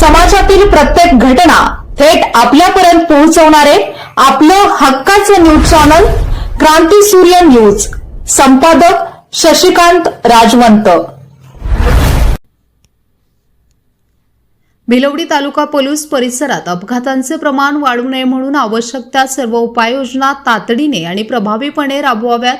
समाजातील प्रत्येक घटना थेट आपल्यापर्यंत पोहोचवणारे आपलं हक्काचं न्यूज चॅनल क्रांती सूर्य न्यूज. संपादक शशिकांत राजवंत. भिलवडी तालुका पोलीस परिसरात अपघातांचे प्रमाण वाढू नये म्हणून आवश्यक त्या सर्व उपाययोजना तातडीने आणि प्रभावीपणे राबवाव्यात.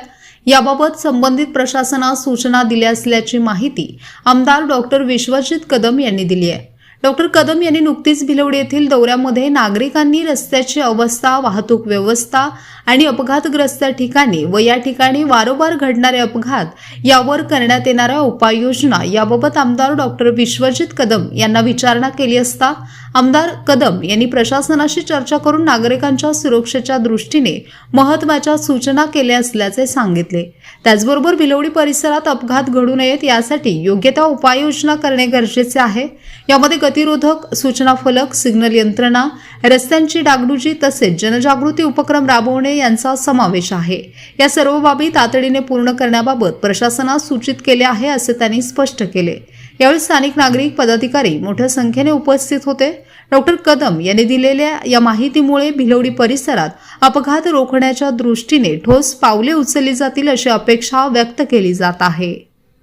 याबाबत संबंधित प्रशासनास सूचना दिल्या असल्याची माहिती आमदार डॉक्टर विश्वजित कदम यांनी दिली आहे. डॉक्टर कदम यांनी नुकतीच भिलवडी येथील दौऱ्यामध्ये नागरिकांनी रस्त्याची अवस्था वाहतूक व्यवस्था आणि अपघातग्रस्त ठिकाणी व या ठिकाणी वारंवार घडणारे अपघात यावर करण्यात येणाऱ्या उपाययोजना याबाबत आमदार डॉक्टर विश्वजित कदम यांना विचारणा केली असता आमदार कदम यांनी प्रशासनाशी चर्चा करून नागरिकांच्या सुरक्षेच्या दृष्टीने महत्त्वाच्या सूचना केल्या असल्याचे सांगितले. त्याचबरोबर भिलवडी परिसरात अपघात घडू नयेत यासाठी योग्य त्या उपाययोजना करणे गरजेचे आहे. यामध्ये गतिरोधक सूचना फलक सिग्नल यंत्रणा रस्त्यांची डागडुजी तसेच जनजागृती उपक्रम राबवणे यांचा समावेश आहे. या सर्व बाबी तातडीने पूर्ण करण्याबाबत प्रशासनास सूचित केले आहे असे त्यांनी स्पष्ट केले. यावेळी स्थानिक नागरिक पदाधिकारी मोठ्या संख्येने उपस्थित होते. डॉक्टर कदम यांनी दिलेल्या या माहितीमुळे भिलवडी परिसरात अपघात रोखण्याच्या दृष्टीने ठोस पावले उचलली जातील अशी अपेक्षा व्यक्त केली जात आहे.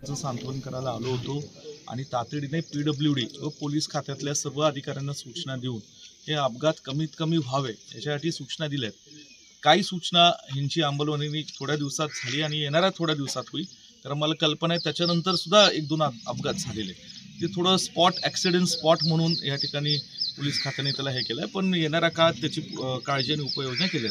सांत्वन करायला आलो होतो. आणि तातडीने पी डब्ल्यू डी व पोलीस खात्यातल्या सर्व अधिकाऱ्यांना सूचना देऊन हे अपघात कमीत कमी व्हावे याच्यासाठी सूचना दिल्या आहेत काही सूचना ह्यांची अंमलबजावणी थोड्या दिवसात झाली आणि येणाऱ्या थोड्या दिवसात होईल. कारण मला कल्पना आहे त्याच्यानंतर सुद्धा एक दोन अपघात झालेले ते थोडं स्पॉट ॲक्सिडेंट स्पॉट म्हणून या ठिकाणी पोलीस खात्याने त्याला हे केलं आहे पण येणाऱ्या काळात त्याची काळजी आणि उपाययोजना केल्या